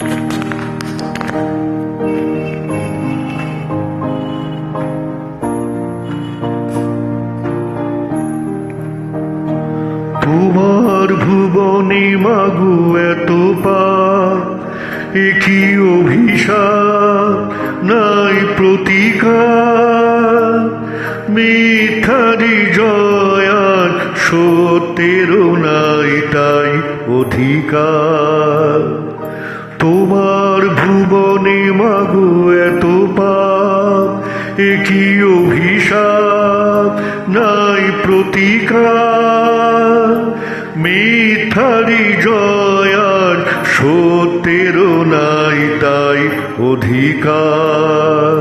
তোমার ভুবনে মাগু এত পাপ একই অভিশাপ, নাই প্রতিকার। মিথ্যারি জয়ান সত্যেরও নাই তাই অধিকার। তোমার ভুবনে মাগো এত পাপ, একই অভিশাপ, নাই প্রতিকার। মিথ্যারি জয়ার সত্যেরও নাই তাই অধিকার।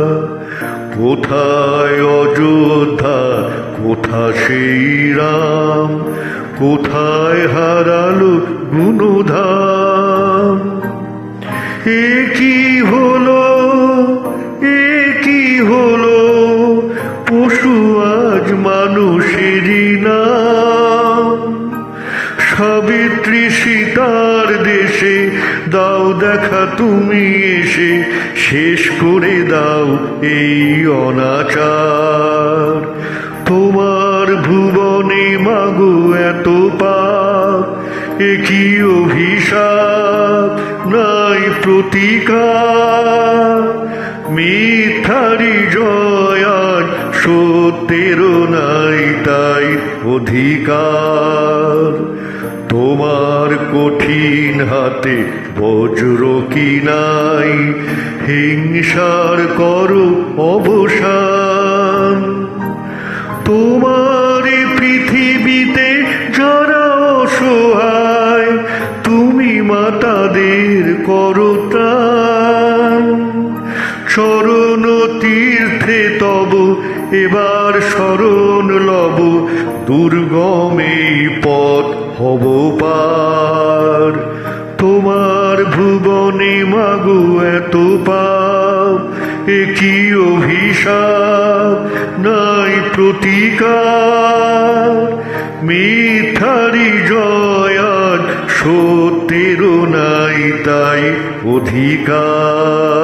কোথায় অযোধ্যা, কোথা সেই রাম, কোথায় হারালো গুণধাম এ কি হলো? এ কি হলো? পশু আজ মানুষেরই নাম সাবিত্রী সীতার দেশে, দাও দেখা তুমি এসে, শেষ করে দাও এই অনাচার। তোমার ভুবনে মাগো এত পাপ একই অভিশাপ? নাই প্রতিকার। মিথ্যারি জয়ান সত্যেরও নাই তাই অধিকার। তোমার কঠিন হাতে বজ্র কি নাই? হিংসার করো অবসান। তোমার পৃথিবীতে যারা অসহায়, তুমি মাতাদের করো ত্রাণ চরণ তীর্থে তব, এবার শরণ লব, দুর্গম পথ হব পার। তোমার ভুবনে মাগু এত পাপ, একই অভিশাপ, নাই প্রতিকার। মিথ্যারি জয়ান সত্যেরও নাই তাই অধিকার।